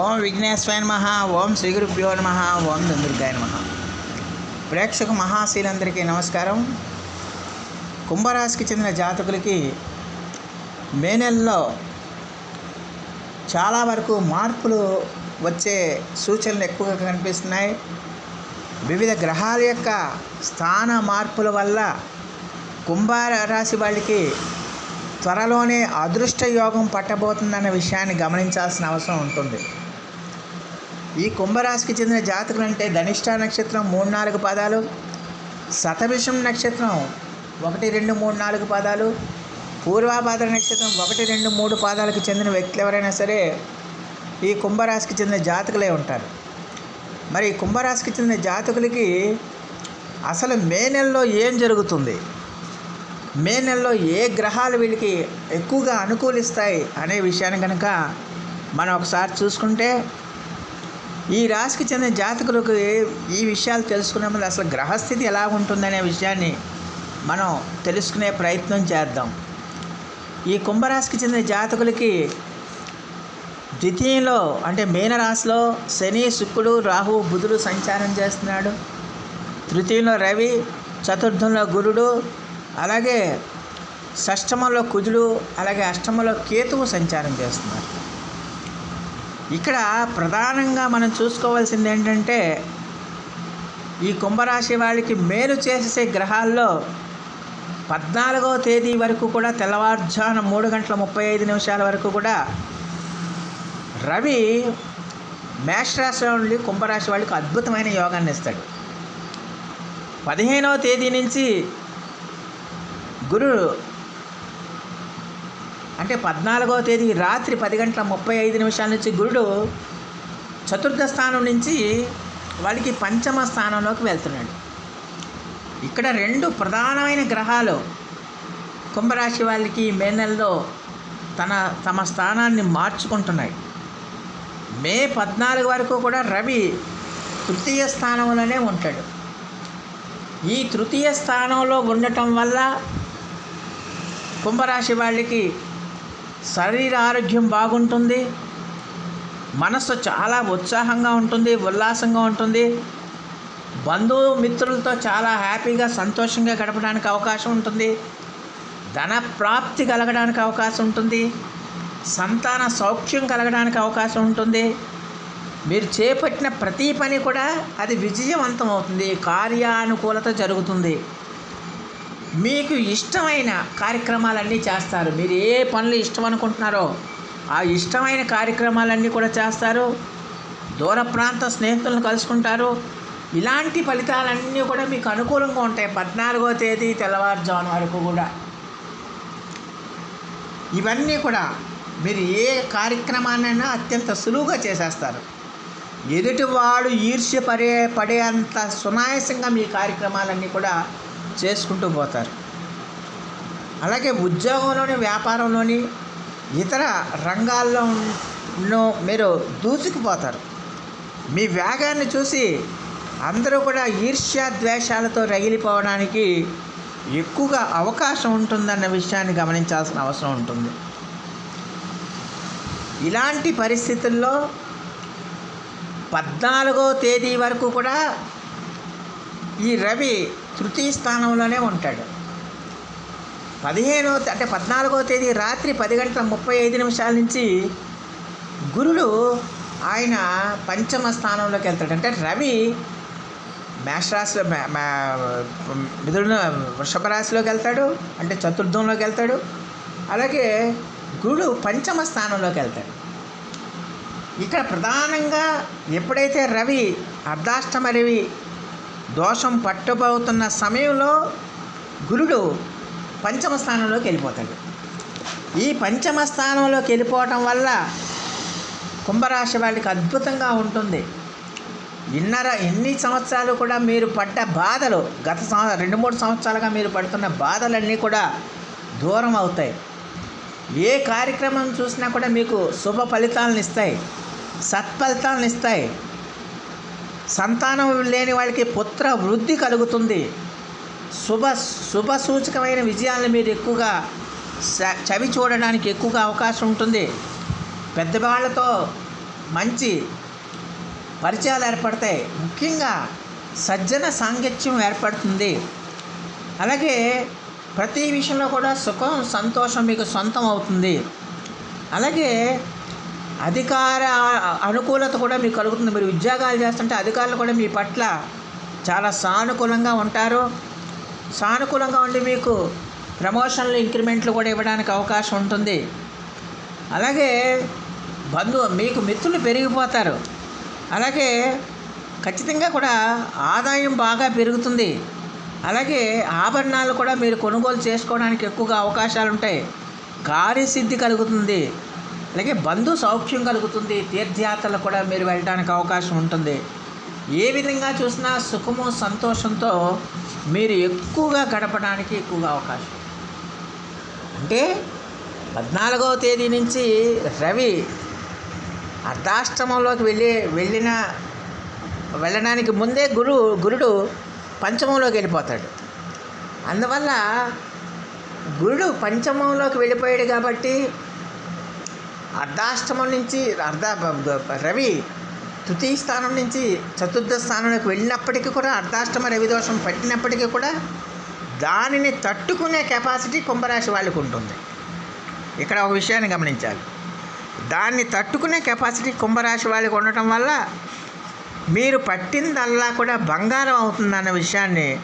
ఓం విఘ్నేశ్వరాయ నమ ఓం శ్రీ గురుభ్యో నమ ఓం దుర్గాయ నమ. ప్రేక్షక మహాశీలందరికీ నమస్కారం. కుంభరాశికి చెందిన జాతకులకి మే నెలలో చాలా వరకు మార్పులు వచ్చే సూచనలు ఎక్కువగా కనిపిస్తున్నాయి. వివిధ గ్రహాల యొక్క స్థాన మార్పుల వల్ల కుంభరాశి వాళ్ళకి త్వరలోనే అదృష్ట యోగం పట్టబోతుందన్న విషయాన్ని గమనించాల్సిన అవసరం ఉంటుంది. ఈ కుంభరాశికి చెందిన జాతకులు అంటే ధనిష్ట నక్షత్రం మూడు నాలుగు పదాలు శతభిషం నక్షత్రం ఒకటి రెండు మూడు నాలుగు పాదాలు పూర్వాభాద్ర నక్షత్రం ఒకటి రెండు మూడు పాదాలకు చెందిన వ్యక్తులు ఎవరైనా సరే ఈ కుంభరాశికి చెందిన జాతకులే ఉంటారు. మరి కుంభరాశికి చెందిన జాతకులకి అసలు మే నెలలో ఏం జరుగుతుంది? మే నెలలో ఏ గ్రహాలు వీళ్ళకి ఎక్కువగా అనుకూలిస్తాయి అనే విషయాన్ని కనుక మనం ఒకసారి చూసుకుంటే ఈ రాశికి చెందిన జాతకులకు ఈ విషయాలు తెలుసుకునే ముందు అసలు గ్రహస్థితి ఎలా ఉంటుందనే విషయాన్ని మనం తెలుసుకునే ప్రయత్నం చేద్దాం. ఈ కుంభరాశికి చెందిన జాతకులకి ద్వితీయంలో అంటే మీనరాశిలో శని శుక్రుడు రాహు బుధుడు సంచారం చేస్తున్నాడు. తృతీయంలో రవి చతుర్థంలో గురుడు అలాగే షష్టమంలో కుజుడు అలాగే అష్టమంలో కేతువు సంచారం చేస్తున్నారు. ఇక్కడ ప్రధానంగా మనం చూసుకోవాల్సింది ఏంటంటే ఈ కుంభరాశి వాళ్ళకి మేలు చేసే గ్రహాల్లో పద్నాలుగవ తేదీ వరకు కూడా తెల్లవారుజామున మూడు గంటల ముప్పై ఐదు నిమిషాల వరకు కూడా రవి మేషరాశి నుండి కుంభరాశి వాళ్ళకి అద్భుతమైన యోగాన్ని ఇస్తాడు. పదిహేనవ తేదీ నుంచి గురు అంటే పద్నాలుగవ తేదీ రాత్రి పది గంటల ముప్పై ఐదు నిమిషాల నుంచి గురుడు చతుర్థ స్థానం నుంచి వాళ్ళకి పంచమ స్థానంలోకి వెళ్తున్నాడు. ఇక్కడ రెండు ప్రధానమైన గ్రహాలు కుంభరాశి వాళ్ళకి మే నెలలో తన తమ స్థానాన్ని మార్చుకుంటున్నాయి. మే పద్నాలుగు వరకు కూడా రవి తృతీయ స్థానంలోనే ఉంటాడు. ఈ తృతీయ స్థానంలో ఉండటం వల్ల కుంభరాశి వాళ్ళకి శరీర ఆరోగ్యం బాగుంటుంది మనసు చాలా ఉత్సాహంగా ఉంటుంది ఉల్లాసంగా ఉంటుంది. బంధువు మిత్రులతో చాలా హ్యాపీగా సంతోషంగా గడపడానికి అవకాశం ఉంటుంది. ధన ప్రాప్తి కలగడానికి అవకాశం ఉంటుంది. సంతాన సౌఖ్యం కలగడానికి అవకాశం ఉంటుంది. మీరు చేపట్టిన ప్రతి పని కూడా అది విజయవంతం అవుతుంది. కార్యానుకూలత జరుగుతుంది. మీకు ఇష్టమైన కార్యక్రమాలన్నీ చేస్తారు. మీరు ఏ పనులు ఇష్టం అనుకుంటున్నారో ఆ ఇష్టమైన కార్యక్రమాలన్నీ కూడా చేస్తారు. దూర ప్రాంత స్నేహితులను కలుసుకుంటారు. ఇలాంటి ఫలితాలన్నీ కూడా మీకు అనుకూలంగా ఉంటాయి పద్నాలుగో తేదీ తెల్లవారుజాము వరకు కూడా. ఇవన్నీ కూడా మీరు ఏ కార్యక్రమాన్నైనా అత్యంత సులువుగా చేసేస్తారు. ఎదుటివాడు ఈర్ష్య పడే పడేంత సునాయాసంగా మీ కార్యక్రమాలన్నీ కూడా చేసుకుంటూ పోతారు. అలాగే ఉద్యోగంలోని వ్యాపారంలోని ఇతర రంగాల్లో మీరు దూసుకుపోతారు. మీ వేగాన్ని చూసి అందరూ కూడా ఈర్ష్యా ద్వేషాలతో రగిలిపోవడానికి ఎక్కువగా అవకాశం ఉంటుందన్న విషయాన్ని గమనించాల్సిన అవసరం ఉంటుంది. ఇలాంటి పరిస్థితుల్లో పద్నాలుగో తేదీ వరకు కూడా ఈ రవి తృతీయ స్థానంలోనే ఉంటాడు. పదిహేనో అంటే పద్నాలుగో తేదీ రాత్రి పది గంటల ముప్పై ఐదు నిమిషాల నుంచి గురుడు ఆయన పంచమ స్థానంలోకి వెళ్తాడు. అంటే రవి మేషరాశిలో మిథున వృషభ రాశిలోకి వెళ్తాడు. అంటే చతుర్థంలోకి వెళ్తాడు. అలాగే గురుడు పంచమ స్థానంలోకి వెళ్తాడు. ఇక్కడ ప్రధానంగా ఎప్పుడైతే రవి అర్ధాష్టమ రవి దోషం పట్టుబోతున్న సమయంలో గురుడు పంచమ స్థానంలోకి వెళ్ళిపోతాడు. ఈ పంచమ స్థానంలోకి వెళ్ళిపోవటం వల్ల కుంభరాశి వాళ్ళకి అద్భుతంగా ఉంటుంది. ఇన్నర ఎన్ని సంవత్సరాలు కూడా మీరు పడ్డ బాధలు గత సంవత్సరం రెండు మూడు సంవత్సరాలుగా మీరు పడుతున్న బాధలన్నీ కూడా దూరం అవుతాయి. ఏ కార్యక్రమం చూసినా కూడా మీకు శుభ ఫలితాలను ఇస్తాయి. సత్ఫలితాలను ఇస్తాయి. సంతానం లేని వాళ్ళకి పుత్ర వృద్ధి కలుగుతుంది. శుభ శుభ సూచకమైన విజయాలను మీరు ఎక్కువగా చవి చూడడానికి ఎక్కువగా అవకాశం ఉంటుంది. పెద్దవాళ్ళతో మంచి పరిచయాలు ఏర్పడతాయి. ముఖ్యంగా సజ్జన సాంగత్యం ఏర్పడుతుంది. అలాగే ప్రతి విషయంలో కూడా సుఖం సంతోషం మీకు సొంతం అవుతుంది. అలాగే అధికార అనుకూలత కూడా మీకు కలుగుతుంది. మీరు ఉద్యోగాలు చేస్తుంటే అధికారులు కూడా మీ పట్ల చాలా సానుకూలంగా ఉంటారు. సానుకూలంగా ఉండి మీకు ప్రమోషన్లు ఇంక్రిమెంట్లు కూడా ఇవ్వడానికి అవకాశం ఉంటుంది. అలాగే బంధువు మీకు మిత్రులు పెరిగిపోతారు. అలాగే ఖచ్చితంగా కూడా ఆదాయం బాగా పెరుగుతుంది. అలాగే ఆభరణాలు కూడా మీరు కొనుగోలు చేసుకోవడానికి ఎక్కువగా అవకాశాలు ఉంటాయి కార్యసిద్ధి కలుగుతుంది. అలాగే బంధు సౌఖ్యం కలుగుతుంది. తీర్థయాత్రలు కూడా మీరు వెళ్ళడానికి అవకాశం ఉంటుంది. ఏ విధంగా చూసినా సుఖము సంతోషంతో మీరు ఎక్కువగా గడపడానికి ఎక్కువగా అవకాశం. అంటే పద్నాలుగవ తేదీ నుంచి రవి అర్ధాష్టమంలోకి వెళ్ళి వెళ్ళిన వెళ్ళడానికి ముందే గురు గురుడు పంచమంలోకి వెళ్ళిపోతాడు. అందువల్ల గురుడు పంచమంలోకి వెళ్ళిపోయాడు కాబట్టి అర్ధాష్టమం నుంచి అర్ధ రవి తృతీయ స్థానం నుంచి చతుర్థ స్థానంలోకి వెళ్ళినప్పటికీ కూడా అర్ధాష్టమ రవి దోషం పట్టినప్పటికీ కూడా దానిని తట్టుకునే కెపాసిటీ కుంభరాశి వాళ్ళకు ఉంటుంది. ఇక్కడ ఒక విషయాన్ని గమనించాలి. దాన్ని తట్టుకునే కెపాసిటీ కుంభరాశి వాళ్ళకి ఉండటం వల్ల మీరు పట్టిందల్లా కూడా బంగారం అవుతుందన్న విషయాన్ని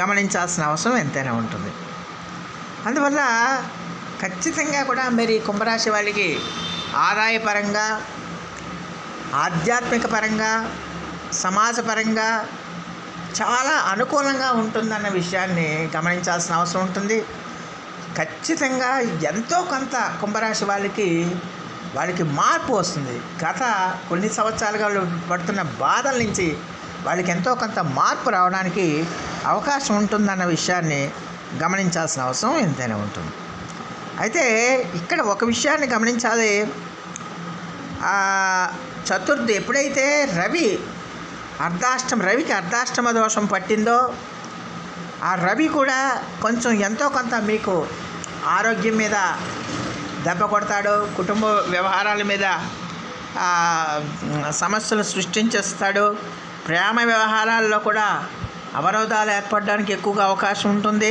గమనించాల్సిన అవసరం ఎంతైనా ఉంటుంది. అందువల్ల ఖచ్చితంగా కూడా మరి కుంభరాశి వాళ్ళకి ఆదాయపరంగా ఆధ్యాత్మిక పరంగా సమాజపరంగా చాలా అనుకూలంగా ఉంటుందన్న విషయాన్ని గమనించాల్సిన అవసరం ఉంటుంది. ఖచ్చితంగా ఎంతో కొంత కుంభరాశి వాళ్ళకి వాళ్ళకి మార్పు వస్తుంది. గత కొన్ని సంవత్సరాలుగా పడుతున్న బాధల నుంచి వాళ్ళకి ఎంతో కొంత మార్పు రావడానికి అవకాశం ఉంటుందన్న విషయాన్ని గమనించాల్సిన అవసరం ఎంతైనా ఉంటుంది. అయితే ఇక్కడ ఒక విషయాన్ని గమనించాలి. చతుర్థి ఎప్పుడైతే రవి అర్ధాష్టం రవికి అర్ధాష్టమ దోషం పట్టిందో ఆ రవి కూడా కొంచెం ఎంతో కొంత మీకు ఆరోగ్యం మీద దెబ్బ కొడతాడు కుటుంబ వ్యవహారాల మీద సమస్యలు సృష్టించేస్తాడు. ప్రేమ వ్యవహారాల్లో కూడా అవరోధాలు ఏర్పడడానికి ఎక్కువగా అవకాశం ఉంటుంది.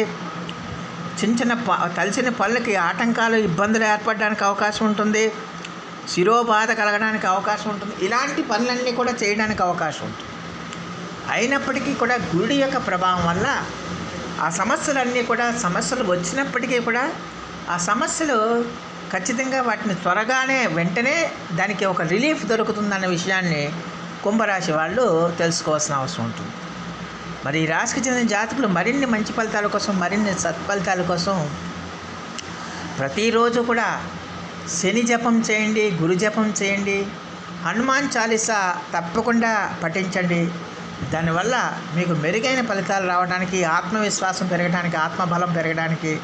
చిన్న చిన్న ప తలసిన పనులకి ఆటంకాలు ఇబ్బందులు ఏర్పడడానికి అవకాశం ఉంటుంది. శిరోబాధ కలగడానికి అవకాశం ఉంటుంది. ఇలాంటి పనులన్నీ కూడా చేయడానికి అవకాశం ఉంటుంది. అయినప్పటికీ కూడా గుడి యొక్క ప్రభావం వల్ల ఆ సమస్యలన్నీ కూడా సమస్యలు వచ్చినప్పటికీ కూడా ఆ సమస్యలు ఖచ్చితంగా వాటిని త్వరగానే వెంటనే దానికి ఒక రిలీఫ్ దొరుకుతుందన్న విషయాన్ని కుంభరాశి వాళ్ళు తెలుసుకోవాల్సిన అవసరం ఉంటుంది. మరి ఈ రాశికి చెందిన జాతకులు మరిన్ని మంచి ఫలితాల కోసం మరిన్ని సత్ఫలితాల కోసం ప్రతిరోజు కూడా శని జపం చేయండి గురు జపం చేయండి హనుమాన్ చాలీసా తప్పకుండా పఠించండి. దానివల్ల మీకు మెరుగైన ఫలితాలు రావడానికి ఆత్మవిశ్వాసం పెరగడానికి ఆత్మబలం పెరగడానికి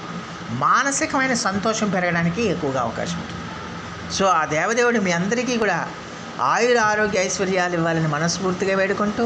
మానసికమైన సంతోషం పెరగడానికి ఎక్కువగా అవకాశం ఉంటుంది. సో ఆ దేవదేవుడు మీ అందరికీ కూడా ఆయుర ఆరోగ్య ఐశ్వర్యాలు ఇవ్వాలని మనస్ఫూర్తిగా వేడుకుంటూ